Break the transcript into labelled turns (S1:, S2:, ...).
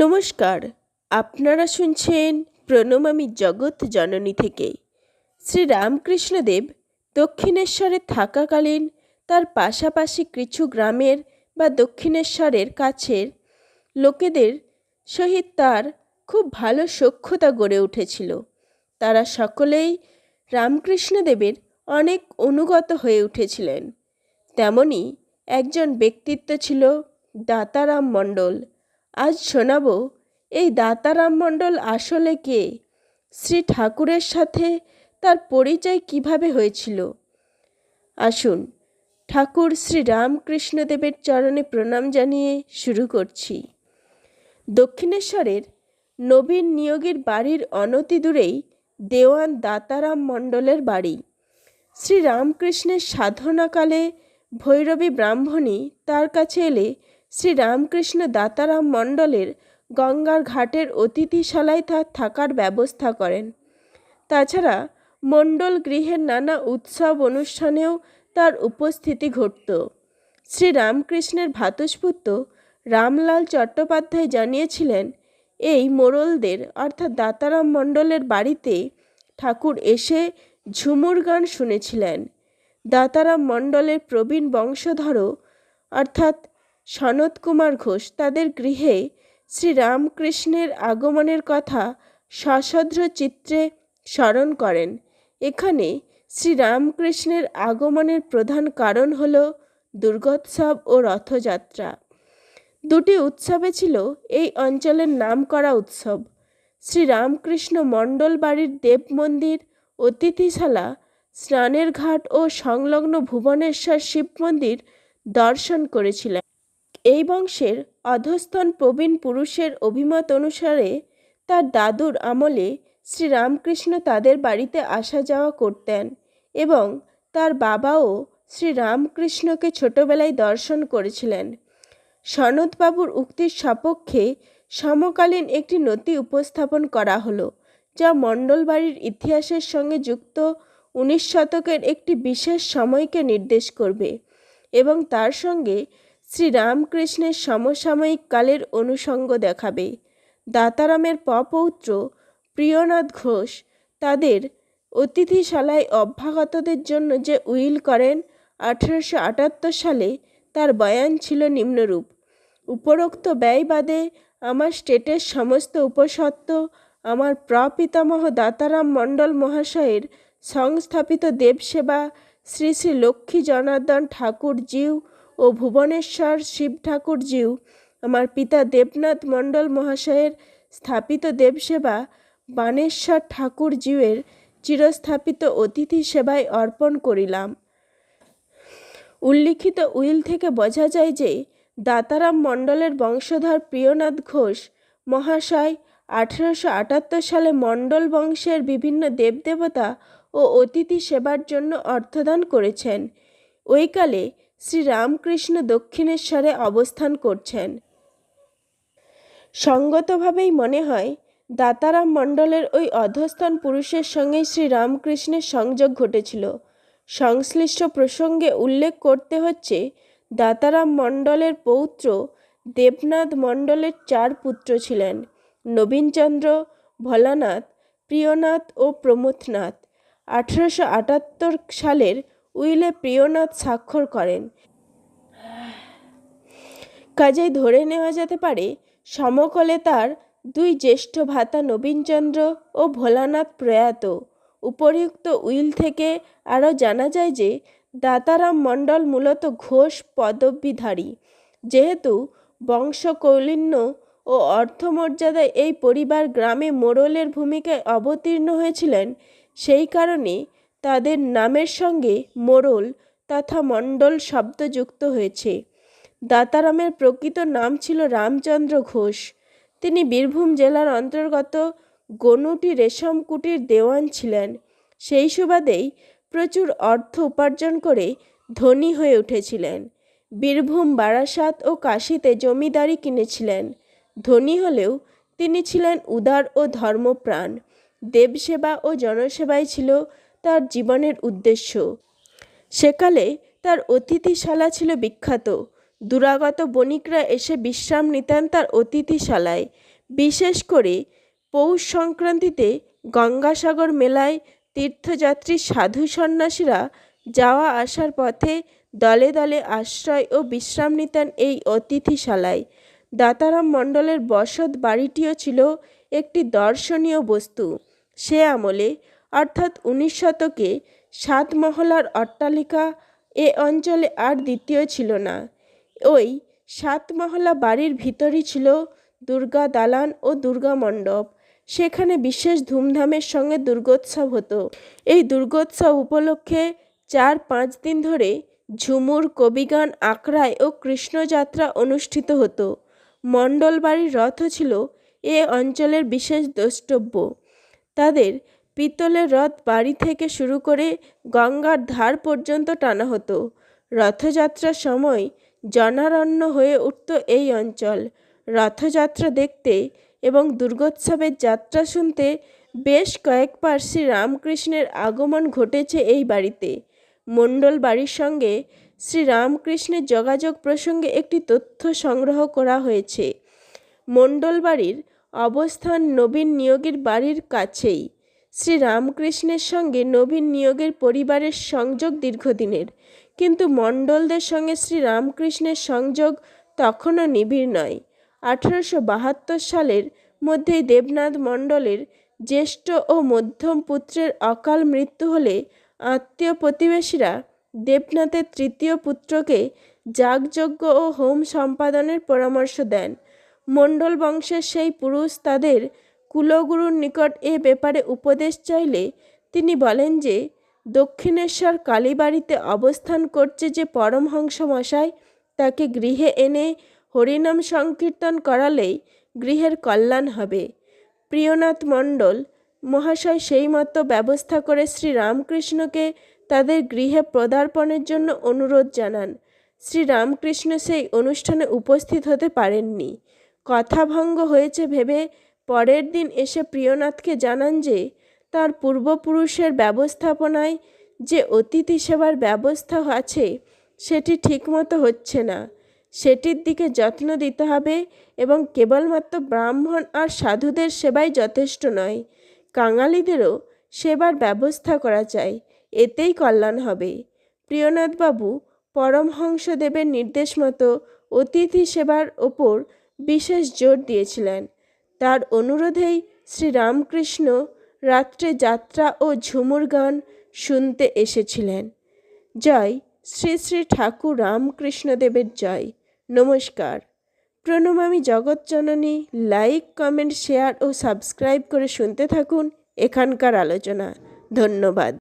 S1: নমস্কার, আপনারা শুনছেন প্রণমামী জগৎ জননী থেকে। শ্রী রামকৃষ্ণদেব দক্ষিণেশ্বরে থাকাকালীন তার পাশাপাশি কিছু গ্রামের বা দক্ষিণেশ্বরের কাছের লোকেদের সহিত তার খুব ভালো সখ্যতা গড়ে উঠেছিল। তারা সকলেই রামকৃষ্ণদেবের অনেক অনুগত হয়ে উঠেছিলেন। তেমনি একজন ব্যক্তিত্ব ছিল দাতারাম মণ্ডল। আজ শোনাব, এই দাতারাম মণ্ডল আসলে কে? শ্রী ঠাকুরের সাথে তার পরিচয় কীভাবে হয়েছিল? আসুন, ঠাকুর শ্রী রামকৃষ্ণদেবের চরণে প্রণাম জানিয়ে শুরু করছি। দক্ষিণেশ্বরের নবীন নিয়োগীর বাড়ির অনতি দূরেই দেওয়ান দাতারাম মণ্ডলের বাড়ি। শ্রী রামকৃষ্ণের সাধনাকালে ভৈরবী ব্রাহ্মণী তার কাছে এলে শ্রী রামকৃষ্ণ দাতারাম মণ্ডলের গঙ্গার ঘাটের অতিথিশালায় তার থাকার ব্যবস্থা করেন। তাছাড়া মণ্ডল গৃহের নানা উৎসব অনুষ্ঠানেও তার উপস্থিতি ঘটত। শ্রী রামকৃষ্ণের ভ্রাতুষ্পুত্র রামলাল চট্টোপাধ্যায় জানিয়েছিলেন, এই মোড়লদের, অর্থাৎ দাতারাম মণ্ডলের বাড়িতে ঠাকুর এসে ঝুমুর গান শুনেছিলেন। দাতারাম মণ্ডলের প্রবীণ বংশধরও, অর্থাৎ সনত কুমার ঘোষ তাদের গৃহে শ্রীরামকৃষ্ণের আগমনের কথা সশদ্র চিত্রে স্মরণ করেন। এখানে শ্রীরামকৃষ্ণের আগমনের প্রধান কারণ হল দুর্গোৎসব ও রথযাত্রা। দুটি উৎসবে ছিল এই অঞ্চলের নামকরা উৎসব। শ্রীরামকৃষ্ণ মণ্ডল বাড়ির দেব মন্দির, অতিথিশালা, স্নানের ঘাট ও সংলগ্ন ভুবনেশ্বর শিব মন্দির দর্শন করেছিলেন। এই বংশের অধস্তন প্রবীণ পুরুষের অভিমত অনুসারে তার দাদুর আমলে শ্রীরামকৃষ্ণ তাদের বাড়িতে আসা যাওয়া করতেন এবং তার বাবাও শ্রীরামকৃষ্ণকে ছোটবেলায় দর্শন করেছিলেন। সনদবাবুর উক্তির সপক্ষে সমকালীন একটি নথি উপস্থাপন করা হলো, যা মণ্ডল বাড়ির ইতিহাসের সঙ্গে যুক্ত উনিশ শতকের একটি বিশেষ সময়কে নির্দেশ করবে এবং তার সঙ্গে শ্রী রামকৃষ্ণের সমসাময়িক কালের অনুষঙ্গ দেখাবে। দাতারামের পপৌত্র প্রিয়নাথ ঘোষ তাদের অতিথিশালায় অভ্যাগতদের জন্য যে উইল করেন, আঠেরোশো আটাত্তর সালে তার বয়ান ছিল নিম্নরূপ, উপরোক্ত ব্যয় বাদে আমার স্টেটের সমস্ত উপসত্ত্ব, আমার প্রপিতামহ দাতারাম মণ্ডল মহাশয়ের সংস্থাপিত দেবসেবা শ্রী শ্রী লক্ষ্মী জনার্দন ঠাকুর জিউ ও ভুবনেশ্বর শিব ঠাকুর জিউ। আমার পিতা দেবনাথ মণ্ডল মহাশয়ের স্থাপিত দেবসেবা বানেশ্বর ঠাকুর জিউয়ের চিরস্থাপিত অতিথি সেবায় অর্পণ করিলাম। উল্লিখিত উইল থেকে বোঝা যায় যে দাতারাম মণ্ডলের বংশধর প্রিয়নাথ ঘোষ মহাশয় আঠেরোশো আটাত্তর সালে মণ্ডল বংশের বিভিন্ন দেবদেবতা ও অতিথি সেবার জন্য অর্থদান করেছেন। ওইকালে শ্রী রামকৃষ্ণ দক্ষিণেশ্বরে অবস্থান করছেন। সঙ্গতভাবেই মনে হয়, দাতারাম মণ্ডলের ওই অধস্থান পুরুষের সঙ্গে শ্রী রামকৃষ্ণের সংযোগ ঘটেছিল। সংশ্লিষ্ট প্রসঙ্গে উল্লেখ করতে হচ্ছে, দাতারাম মণ্ডলের পৌত্র দেবনাথ মণ্ডলের চার পুত্র ছিলেন, নবীনচন্দ্র, ভোলানাথ, প্রিয়নাথ ও প্রমথনাথ আঠেরোশো আটাত্তর সালের উইলে প্রিয়নাথ স্বাক্ষর করেন। কাজেই ধরে নেওয়া যেতে পারে, সমকলে তার দুই জ্যেষ্ঠ ভাতা নবীনচন্দ্র ও ভোলানাথ প্রয়াত। উপরিউক্ত উইল থেকে আরও জানা যায় যে, দাতারাম মণ্ডল মূলত ঘোষ পদবীধারী। যেহেতু বংশকৌলিন্য ও অর্থমর্যাদায় এই পরিবার গ্রামে মোড়লের ভূমিকায় অবতীর্ণ হয়েছিলেন, সেই কারণে তাদের নামের সঙ্গে মোড়ল তথা মণ্ডল শব্দ যুক্ত হয়েছে। দাতারামের প্রকৃত নাম ছিল রামচন্দ্র ঘোষ। তিনি বীরভূম জেলার অন্তর্গত গনুটি রেশম কুটির দেওয়ান ছিলেন। সেই সুবাদেই প্রচুর অর্থ উপার্জন করে ধনী হয়ে উঠেছিলেন। বীরভূম, বারাসাত ও কাশিতে জমিদারি কিনেছিলেন। ধনী হলেও তিনি ছিলেন উদার ও ধর্মপ্রাণ। দেবসেবা ও জনসেবাই ছিল তার জীবনের উদ্দেশ্য। সেকালে তার অতিথিশালা ছিল বিখ্যাত। দুরাগত বণিকরা এসে বিশ্রাম নিতেন তার অতিথিশালায়। বিশেষ করে পৌষ সংক্রান্তিতে গঙ্গাসাগর মেলায় তীর্থযাত্রী, সাধু সন্ন্যাসীরা যাওয়া আসার পথে দলে দলে আশ্রয় ও বিশ্রাম নিতেন এই অতিথিশালায়। দাতারাম মণ্ডলের বসত বাড়িটিও ছিল একটি দর্শনীয় বস্তু। সে আমলে অর্থাৎ উনিশ শতকে সাত মহলার অট্টালিকা এ অঞ্চলে আর দ্বিতীয় ছিল না। ওই সাত মহলা বাড়ির ভিতরই ছিল দুর্গা দালান ও দুর্গা মণ্ডপ। সেখানে বিশেষ ধুমধামের সঙ্গে দুর্গোৎসব হতো। এই দুর্গোৎসব উপলক্ষে চার পাঁচ দিন ধরে ঝুমুর, কবিগান আখড়াই ও কৃষ্ণযাত্রা অনুষ্ঠিত হতো। মণ্ডল বাড়ির রথও ছিল এ অঞ্চলের বিশেষ দ্রষ্টব্য। তাদের পিতলের রথ বাড়ি থেকে শুরু করে গঙ্গার ধার পর্যন্ত টানা হতো। রথযাত্রার সময় জনারণ্য হয়ে উঠত এই অঞ্চল। রথযাত্রা দেখতে এবং দুর্গোৎসবের যাত্রা শুনতে বেশ কয়েকবার শ্রী রামকৃষ্ণের আগমন ঘটেছে এই বাড়িতে। মণ্ডল বাড়ির সঙ্গে শ্রী রামকৃষ্ণের যোগাযোগ প্রসঙ্গে একটি তথ্য সংগ্রহ করা হয়েছে। মণ্ডল বাড়ির অবস্থান নবীন নিয়োগের বাড়ির কাছেই। শ্রী রামকৃষ্ণের সঙ্গে নবীন নিয়োগের পরিবারের সংযোগ দীর্ঘদিনের। কিন্তু মণ্ডলদের সঙ্গে শ্রীরামকৃষ্ণের সংযোগ তখনও নিবিড় নয়। আঠারোশো বাহাত্তর সালের মধ্যেই দেবনাথ মণ্ডলের জ্যেষ্ঠ ও মধ্যম পুত্রের অকাল মৃত্যু হলে আত্মীয় প্রতিবেশীরা দেবনাথের তৃতীয় পুত্রকে যাগযজ্ঞ ও হোম সম্পাদনের পরামর্শ দেন। মণ্ডল বংশের সেই পুরুষ তাদের কুলগুরুর নিকট এ ব্যাপারে উপদেশ চাইলে তিনি বলেন যে, দক্ষিণেশ্বর কালীবাড়িতে অবস্থান করছে যে পরমহংস মশাই তাকে গৃহে এনে হরিনাম সংকীর্তন করালেই গৃহের কল্যাণ হবে। প্রিয়নাথ মণ্ডল, মহাশয় সেই মতো ব্যবস্থা করে শ্রী রামকৃষ্ণকে তাদের গৃহে পদার্পণের জন্য অনুরোধ জানান। শ্রী রামকৃষ্ণ সেই অনুষ্ঠানে উপস্থিত হতে পারেননি। কথাভঙ্গ হয়েছে ভেবে পরের দিন এসে প্রিয়নাথকে জানান যে, তার পূর্বপুরুষের ব্যবস্থাপনায় যে অতিথি সেবার ব্যবস্থা আছে, সেটি ঠিকমতো হচ্ছে না। সেটির দিকে যত্ন দিতে হবে এবং কেবলমাত্র ব্রাহ্মণ আর সাধুদের সেবাই যথেষ্ট নয়। কাঙালিদেরও সেবার ব্যবস্থা করা চাই, এতেই কল্যাণ হবে। প্রিয়নাথবাবু পরমহংসদেবের নির্দেশ মতো অতিথি সেবার ওপর বিশেষ জোর দিয়েছিলেন। তার অনুরোধেই শ্রীরামকৃষ্ণ রাত্রে যাত্রা ও ঝুমুর গান শুনতে এসেছিলেন। জয় শ্রী শ্রী ঠাকুর রামকৃষ্ণদেবের জয়। নমস্কার। প্রণমামী জগৎজননী লাইক কমেন্ট শেয়ার ও সাবস্ক্রাইব করে শুনতে থাকুন এখানকার আলোচনা। ধন্যবাদ।